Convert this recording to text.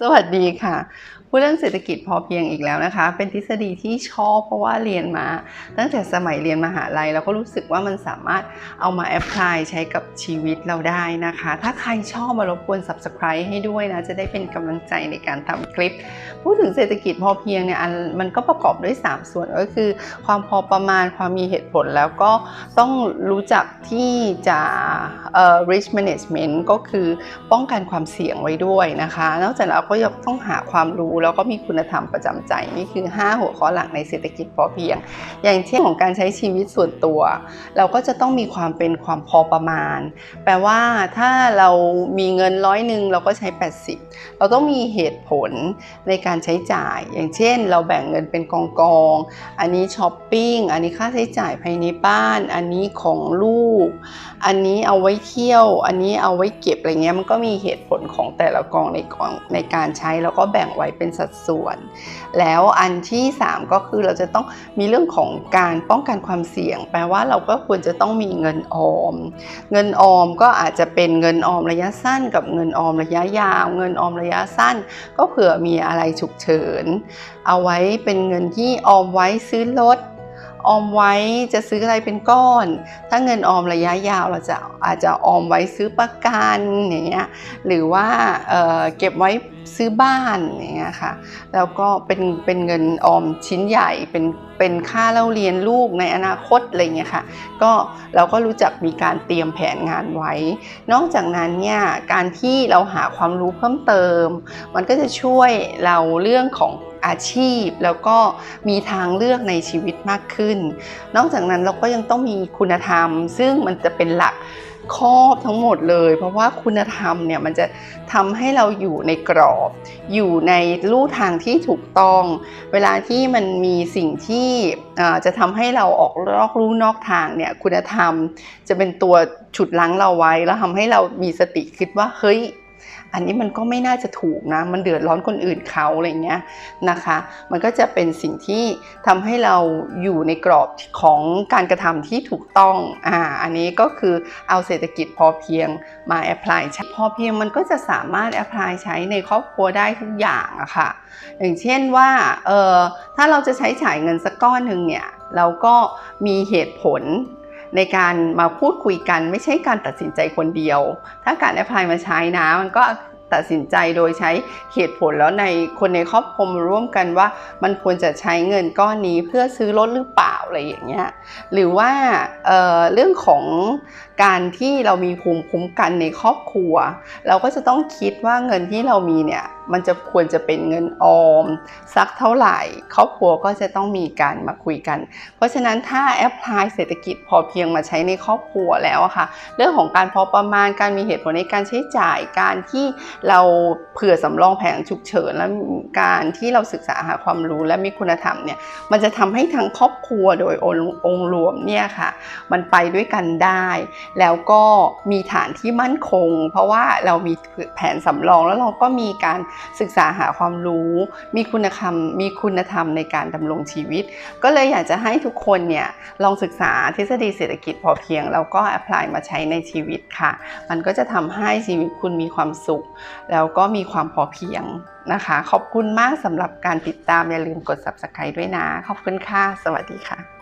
สวัสดีค่ะพูดเรื่องเศรษฐกิจพอเพียงอีกแล้วนะคะ เป็นทฤษฎีที่ชอบเพราะว่าเรียนมา ตั้งแต่สมัยเรียนมหาลัยเราก็รู้สึกว่ามันสามารถเอามาแอพพลายใช้กับชีวิตเราได้นะคะ ถ้าใครชอบมารบกวน subscribe ให้ด้วยนะ จะได้เป็นกำลังใจในการทำคลิป พูดถึงเศรษฐกิจพอเพียงเนี่ยอันมันก็ประกอบด้วย 3 ส่วนก็คือ ความพอประมาณความมีเหตุผลแล้วก็ต้องรู้จักที่จะเอ่อ risk management ก็คือป้องกันความเสี่ยงไว้ด้วยนะคะนอกจากนั้นเราก็ยังต้องหาความรู้แล้วก็มีคุณธรรมประจำใจ นี่คือ 5 หัวข้อหลักในเศรษฐกิจพอเพียง อย่างเช่นของการใช้ชีวิตส่วนตัว เราก็จะต้องมีความเป็นความพอประมาณ แปลว่าถ้าเรามีเงินร้อยหนึ่งเราก็ใช้ 80 เราต้องมีเหตุผลในการใช้จ่าย อย่างเช่น เราแบ่งเงินเป็นกองกองๆอันนี้ช้อปปิ้งอันนี้ค่าใช้จ่ายภายในบ้าน อันนี้ของลูก อันนี้เอาไว้เที่ยว อันนี้เอาไว้เก็บอะไรเงี้ยมันก็มีเหตุผลของแต่ละกองในกองในการใช้แล้วก็แบ่งไว้เป็นสัดส่วน แล้วอันที่ 3 ก็คือเราจะต้องมีเรื่องของการป้องกันความเสี่ยง แปลว่าเราก็ควรจะต้องมีเงินออม เงินออมก็อาจจะเป็นเงินออมระยะสั้น กับเงินออมระยะยาว เงินออมระยะสั้น ก็เผื่อมีอะไรฉุกเฉิน เอาไว้เป็นเงินที่ออมไว้ซื้อรถ ออมไว้จะซื้ออะไรเป็นก้อน ถ้าเงินออมระยะยาวเราจะอาจจะออมไว้ซื้อประกันอย่างเงี้ยหรือว่าเเก็บไว้ซื้อบ้านอย่างเงี้ยค่ะแล้วก็เป็นเป็นเงินออมชิ้นใหญ่เป็นเป็นค่าเล่าเรียนลูกในอนาคตอะไรเงี้ยค่ะก็เราก็รู้จักมีการเตรียมแผนงานไว้ นอกจากนั้นเนี่ยการที่เราหาความรู้เพิ่มเติม มันก็จะช่วยเราเรื่องของ อาชีพ แล้วก็มีทางเลือกในชีวิตมากขึ้น นอกจากนั้นเราก็ยังต้องมีคุณธรรม ซึ่งมันจะเป็นหลักครอบทั้งหมดเลย เพราะว่าคุณธรรมเนี่ยมันจะทำให้เราอยู่ในกรอบ อยู่ในลู่ทางที่ถูกต้อง เวลาที่มันมีสิ่งที่จะทำให้เราออกนอกลู่นอกทางเนี่ยคุณธรรมจะเป็นตัวฉุดลั้งเราไว้ แล้วทำให้เรามีสติคิดว่าเฮ้ย อันนี้มันก็ไม่น่าจะถูกนะ มันเดือดร้อนคนอื่นเขาอะไรเงี้ยนะคะ มันก็จะเป็นสิ่งที่ทำให้เราอยู่ในกรอบของการกระทำที่ถูกต้องอ่าอันนี้ก็คือเอาเศรษฐกิจพอเพียงมาแอพพลายใช้พอเพียงมันก็จะสามารถแอพพลายใช้ในครอบครัวได้ทุกอย่างอะค่ะ อย่างเช่นว่าเออถ้าเราจะใช้จ่ายเงินสักก้อนหนึ่งเนี่ยเราก็มีเหตุผล ในการมาพูดคุยกันไม่ใช่การตัดสินใจคนเดียว ถ้าการแอพพลายมาใช้นะมันก็ตัดสินใจโดยใช้เหตุผลแล้วในคนในครอบครัวร่วมกันว่ามันควรจะใช้เงินก้อนนี้เพื่อซื้อรถหรือเปล่าอะไรอย่างเงี้ยหรือว่าเเรื่องของการที่เรามีภูมิคุ้มกันในครอบครัว เราก็จะต้องคิดว่าเงินที่เรามีเนี่ย มันจะควรจะเป็นเงินออมสักเท่าไหร่ครอบครัวก็จะต้องมีการมาคุยกัน เพราะฉะนั้นถ้าแอพพลายเศรษฐกิจพอเพียงมาใช้ในครอบครัวแล้วค่ะ เรื่องของการพอประมาณการมีเหตุผลในการใช้จ่ายการที่เราเผื่อสำรองแผนฉุกเฉินและการที่เราศึกษาหาความรู้และมีคุณธรรมเนี่ยมันจะทำให้ทั้งครอบครัวโดยองค์รวมเนี่ยค่ะ มันไปด้วยกันได้ แล้วก็มีฐานที่มั่นคง เพราะว่าเรามีแผนสำรองแล้วเราก็มีการศึกษาหาความรู้ มีคุณธรรม มีคุณธรรมในการดำรงชีวิต ก็เลยอยากจะให้ทุกคนเนี่ยลองศึกษาทฤษฎีเศรษฐกิจพอเพียง แล้วก็แอพพลายมาใช้ในชีวิตค่ะ มันก็จะทำให้ชีวิตคุณมีความสุข แล้วก็มีความพอเพียงนะคะ ขอบคุณมากสำหรับการติดตามอย่าลืมกด subscribe ด้วยนะ ขอบคุณค่ะ สวัสดีค่ะ